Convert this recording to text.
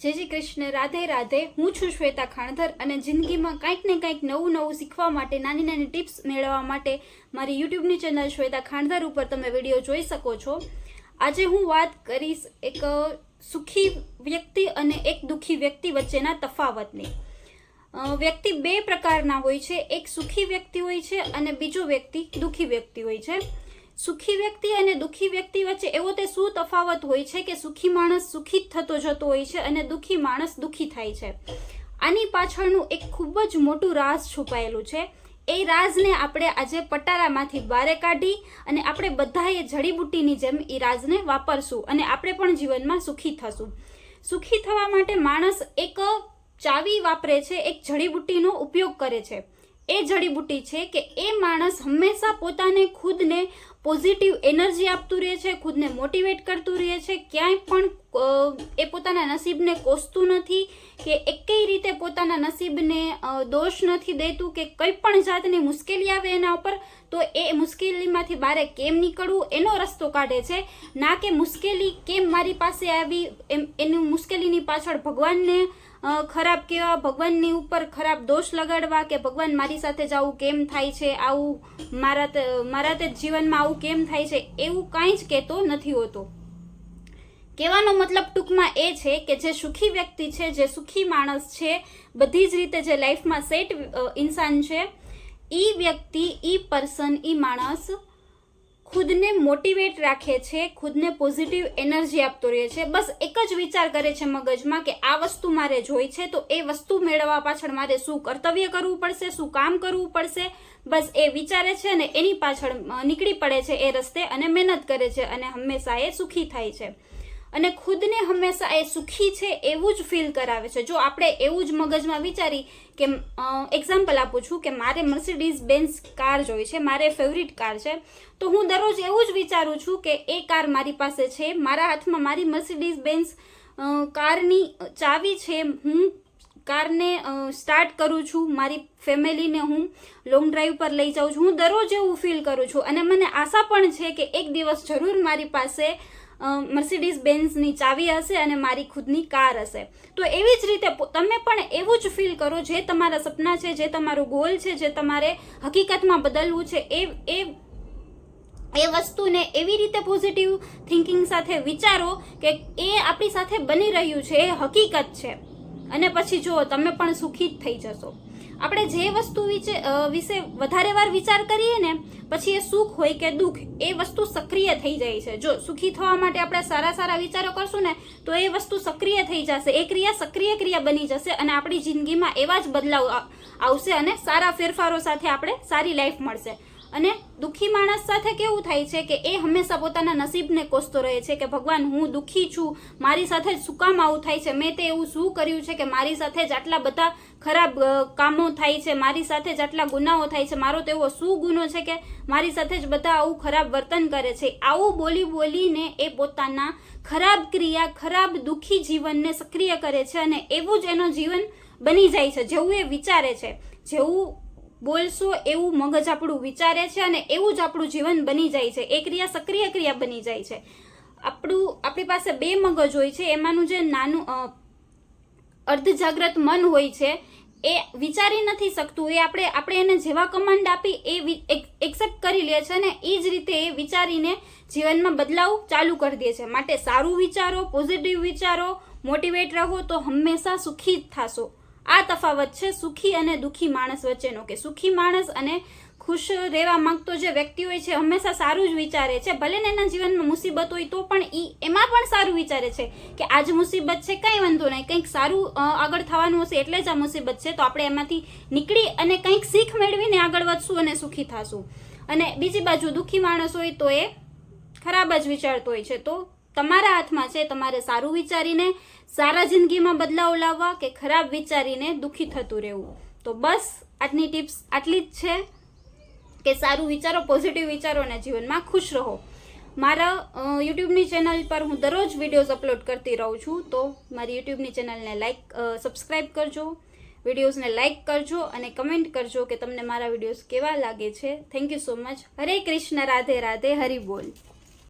જય શ્રી કૃષ્ણ, રાધે રાધે. હું છું શ્વેતા ખાણધર અને જિંદગીમાં કંઈક ને કંઈક નવું નવું શીખવા માટે, નાની નાની ટિપ્સ મેળવવા માટે મારી યુટ્યુબની ચેનલ શ્વેતા ખાણધર ઉપર તમે વીડિયો જોઈ શકો છો. આજે હું વાત કરીશ એક સુખી વ્યક્તિ અને એક દુઃખી વ્યક્તિ વચ્ચેના તફાવતની. વ્યક્તિ બે પ્રકારના હોય છે. એક સુખી વ્યક્તિ હોય છે અને બીજો વ્યક્તિ દુઃખી વ્યક્તિ હોય છે. સુખી વ્યક્તિ અને દુઃખી વ્યક્તિ વચ્ચે એવો તે શું તફાવત હોય છે કે સુખી માણસ સુખી જ થતો જતો હોય છે અને દુઃખી માણસ દુઃખી થાય છે? આની પાછળનું એક ખૂબ જ મોટું રાસ છુપાયેલું છે. એ રાજને આપણે આજે પટારામાંથી બારે કાઢી અને આપણે બધાએ જડીબુટ્ટીની જેમ એ રાજને વાપરશું અને આપણે પણ જીવનમાં સુખી થશું. સુખી થવા માટે માણસ એક ચાવી વાપરે છે, એક જડીબુટ્ટીનો ઉપયોગ કરે છે. એ જડીબુટ્ટી છે કે એ માણસ હંમેશા પોતાને ખુદને પોઝિટિવ એનર્જી આપતું રહે છે, ખુદને મોટિવેટ કરતું રહે છે. ક્યાંય પણ એ પોતાના નસીબને કોસતું નથી કે એકેય રીતે પોતાના નસીબને દોષ નથી દેતું કે કંઈ પણ જાતની મુશ્કેલી આવે એના ઉપર, તો એ મુશ્કેલીમાંથી બહાર કેમ નીકળવું? એનો રસ્તો કાઢે છે. ના કે મુશ્કેલી કેમ મારી પાસે આવી, એમ, એની મુશ્કેલીની પાછળ ભગવાનને ખરાબ કહેવા ભગવાનની ઉપર ખરાબ દોષ લગાડવા કે ભગવાન મારી સાથે જ આવું કેમ થાય છે, આવું મારા મારા તે જીવનમાં આવું કેમ થાય છે, એવું કાંઈ જ કહેતો નથી હોતો. કહેવાનો મતલબ ટૂંકમાં એ છે કે જે સુખી વ્યક્તિ છે, જે સુખી માણસ છે, બધી જ રીતે જે લાઈફમાં સેટ ઇન્સાન છે એ વ્યક્તિ એ પર્સન ઈ માણસ ખુદને મોટિવેટ રાખે છે, ખુદને પોઝિટિવ એનર્જી આપતો રહે છે. બસ એક જ વિચાર કરે છે મગજમાં કે આ વસ્તુ મારે જોઈ છે, તો એ વસ્તુ મેળવવા પાછળ મારે શું કર્તવ્ય કરવું પડશે, શું કામ કરવું પડશે? બસ એ વિચારે છે અને એની પાછળ નીકળી પડે છે એ રસ્તે અને મહેનત કરે છે અને હંમેશા એ સુખી થાય છે. અને ખુદને હંમેશા એ સુખી છે એવું જ ફીલ કરાવે છે. જો આપણે એવું જ મગજમાં વિચારી કે એક્ઝામ્પલ આપું છું કે મારે મર્સિડીઝ બેન્સ કાર જોઈ છે, મારે ફેવરિટ કાર છે, તો હું દરરોજ એવું જ વિચારું છું કે એ કાર મારી પાસે છે, મારા હાથમાં મારી મર્સિડીઝ બેન્સ કારની ચાવી છે, હું કારને સ્ટાર્ટ કરું છું, મારી ફેમિલીને હું લોંગ ડ્રાઈવ પર લઈ જાઉં છું, હું દરરોજ એવું ફીલ કરું છું. અને મને આશા પણ છે કે એક દિવસ જરૂર મારી પાસે મર્સિડીઝ બેન્ઝની ચાવી હશે અને મારી ખુદની કાર હશે. તો એવી જ રીતે તમે પણ એવું જ ફીલ કરો જે તમારા સપના છે, જે તમારું ગોલ છે, જે તમારે હકીકતમાં બદલવું છે, એ એ એ વસ્તુને એવી રીતે પોઝિટિવ થિંકિંગ સાથે વિચારો કે એ આપણી સાથે બની રહ્યું છે, એ હકીકત છે. અને પછી જુઓ, તમે પણ સુખી જ થઈ જશો. આપણે જે વસ્તુ વિશે વિશે વધારે વાર વિચાર કરીએ ને, પછી એ સુખ હોય કે દુઃખ, એ વસ્તુ સક્રિય થઈ જાય છે. જો સુખી થવા માટે આપણે સારા સારા વિચારો કરશું ને, તો એ વસ્તુ સક્રિય થઈ જશે. એ ક્રિયા સક્રિય ક્રિયા બની જશે અને આપણી જિંદગીમાં એવા જ બદલાવ આવશે અને સારા ફેરફારો સાથે આપણે સારી લાઈફ મળશે. અને દુઃખી માણસ સાથે કેવું થાય છે કે એ હંમેશા પોતાના નસીબને કોસતો રહે છે કે ભગવાન, હું દુઃખી છું, મારી સાથે જ શું કામ આવું થાય છે? મેં તે એવું શું કર્યું છે કે મારી સાથે જ આટલા બધા ખરાબ કામો થાય છે? મારી સાથે જ આટલા ગુનાઓ થાય છે? મારો તેવો શું ગુનો છે કે મારી સાથે જ બધા આવું ખરાબ વર્તન કરે છે? આવું બોલી બોલીને એ પોતાના ખરાબ ક્રિયા, ખરાબ દુઃખી જીવનને સક્રિય કરે છે અને એવું જ એનું જીવન બની જાય છે, જેવું એ વિચારે છે. જેવું બોલશો એવું મગજ આપણું વિચારે છે અને એવું જ આપણું જીવન બની જાય છે. એ ક્રિયા સક્રિય ક્રિયા બની જાય છે. આપણું, આપણી પાસે બે મગજ હોય છે. એમાંનું જે નાનું અર્ધજાગ્રત મન હોય છે, એ વિચારી નથી શકતું. એ આપણે આપણે એને જેવા કમાન્ડ આપી એ એક્સેપ્ટ કરી લે છે અને એ જ રીતે એ વિચારીને જીવનમાં બદલાવ ચાલુ કરી દે છે. માટે સારું વિચારો પોઝિટિવ વિચારો મોટિવેટ રહો તો હંમેશા સુખી જ થશો. આ તફાવત છે સુખી અને દુઃખી માણસ વચ્ચેનો કે સુખી માણસ અને ખુશ રહેવા માંગતો જે વ્યક્તિ હોય છે હંમેશા સારું જ વિચારે છે. ભલે ને એના જીવનમાં મુસીબત હોય તો પણ એ એમાં પણ સારું વિચારે છે કે આજ મુસીબત છે કંઈ વાંધો નહીં, કંઈક સારું આગળ થવાનું હશે એટલે જ આ મુસીબત છે, તો આપણે એમાંથી નીકળી અને કંઈક શીખ મેળવીને આગળ વધશું અને સુખી થશું. અને બીજી બાજુ દુઃખી માણસ હોય તો એ ખરાબ જ વિચારતો હોય છે. તો તમારા હાથમાં છે, તમારે સારું વિચારીને, સારા જિંદગીમાં બદલાવ લાવવા કે ખરાબ વિચારીને દુઃખી થતું રહેવું. તો બસ, આજની ટિપ્સ આટલી જ છે કે સારું વિચારો પોઝિટિવ વિચારો અને જીવનમાં ખુશ રહો. મારા યુટ્યુબની ચેનલ પર હું દરરોજ વિડીયોઝ અપલોડ કરતી રહું છું, તો મારી યુટ્યુબની ચેનલને લાઈક સબસ્ક્રાઈબ કરજો, વિડીયોઝને લાઈક કરજો અને કમેન્ટ કરજો કે તમને મારા વિડીયોઝ કેવા લાગે છે. Thank you so much Hare Krishna, Radhe Radhe, Hari બોલ.